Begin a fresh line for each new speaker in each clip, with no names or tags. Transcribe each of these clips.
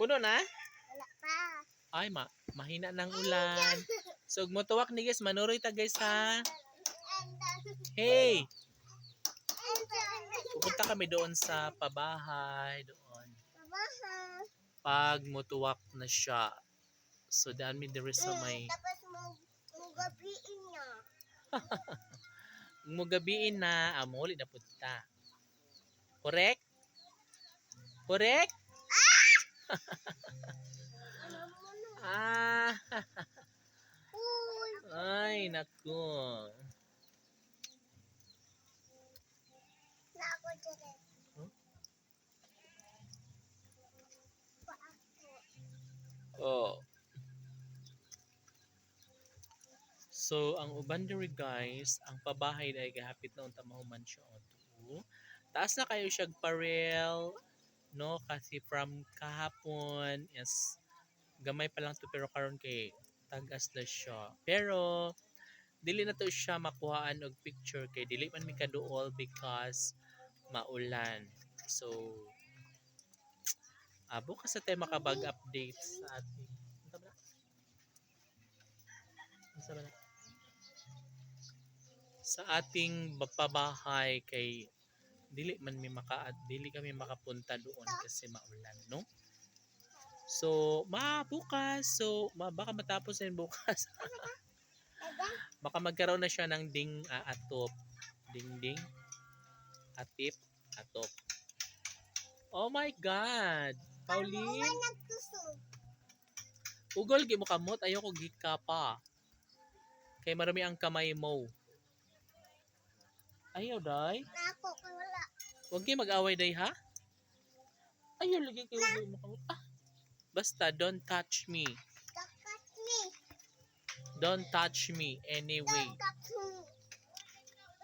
Puno na?
Wala pa.
Ay, ma mahina ng ulan. So, ug motuwak ni guys, manuroy ta guys ha. Hey, pupunta kami doon sa pabahay doon. Pag mutuwak na siya. So, daan mi diri sa may
Tapos mo, mo gabiin niya.
mo gabiin na amuli na punta. Correct? Correct?
Na?
Ah, ay naku.
Na ako dyan.
Huh? Oh. So, ang uban diri guys, ang pabahay ay gahapit na unta mahuman siya o to. Taas na kayo siya parel, no? Kasi from kahapon is gamay pa lang to pero karon kay tagas na siya. Pero dili na to siya makuhaan og picture kay dili man mi kaduol because maulan. So ah, bukas na tayo makabag update sa ating ba na? sa ating ba- pabahay kay dili man mi maka dili kami makapunta doon kasi maulan no? So ma bukas so ma, baka matapos din bukas. Baka magkaroon na siya ng ding ah, atop. Ding ding. Atip atop. Oh my god! Pauline? Ugol gi mo kamot. Ayoko gika pa. Kay marami ang kamay mo. Ayaw day
Na ako kung wala.
Huwag kayo mag-away day ha? Ayaw lagi kayo huwag mo kamot. Ah, basta don't touch me.
Kakat me.
Don't touch me anyway.
Kakat me.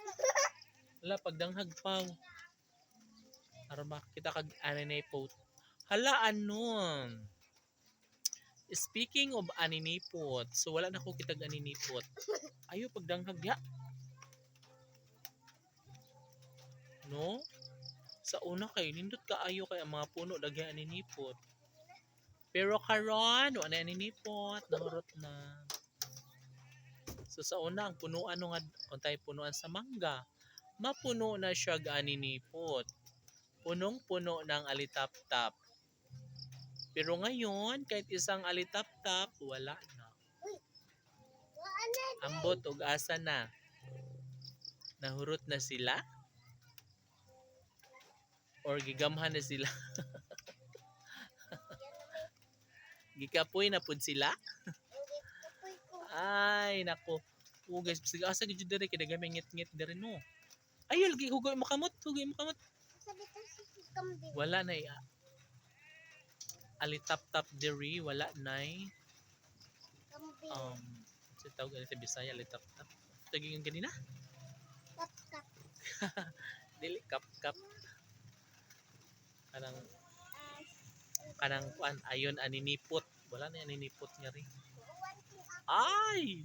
Hala, pagdanghag pa. Aron makita kag aninipot. Hala, anon. Speaking of aninipot, so wala na ko kitag aninipot. Ayaw pagdanghag ya. No? Sa una kay nindot ka ayo kay ang mga puno daghan aninipot. Pero karon wala na aninipot, nahurot na. So sa una ang punuan nga untay punuan sa mangga mapuno na siya ganinipot. Punong-puno ng alitap-tap. Pero ngayon, kahit isang alitap-tap, wala na.
Wala na.
Ambot ug asa na. Nahurot na sila? Or gigamhan na sila? Gikapoy na pud sila? Ay, nako. Oo guys, sige asa gid diri kay dagay ngit-ngit diri no. Ayol gi hugoy mo kamot, hugoy mo kamot.
Sabi ka si kambing.
Wala na iya. Alitap-tap diri, wala na
Kambing.
um sa tawag ganito sa Bisaya, alitap-tap. Taging?
Kat kat.
Dili kap-kap. Kanang kanang kuan ayon aninipot. Wala na aninipot nga rin. Ay!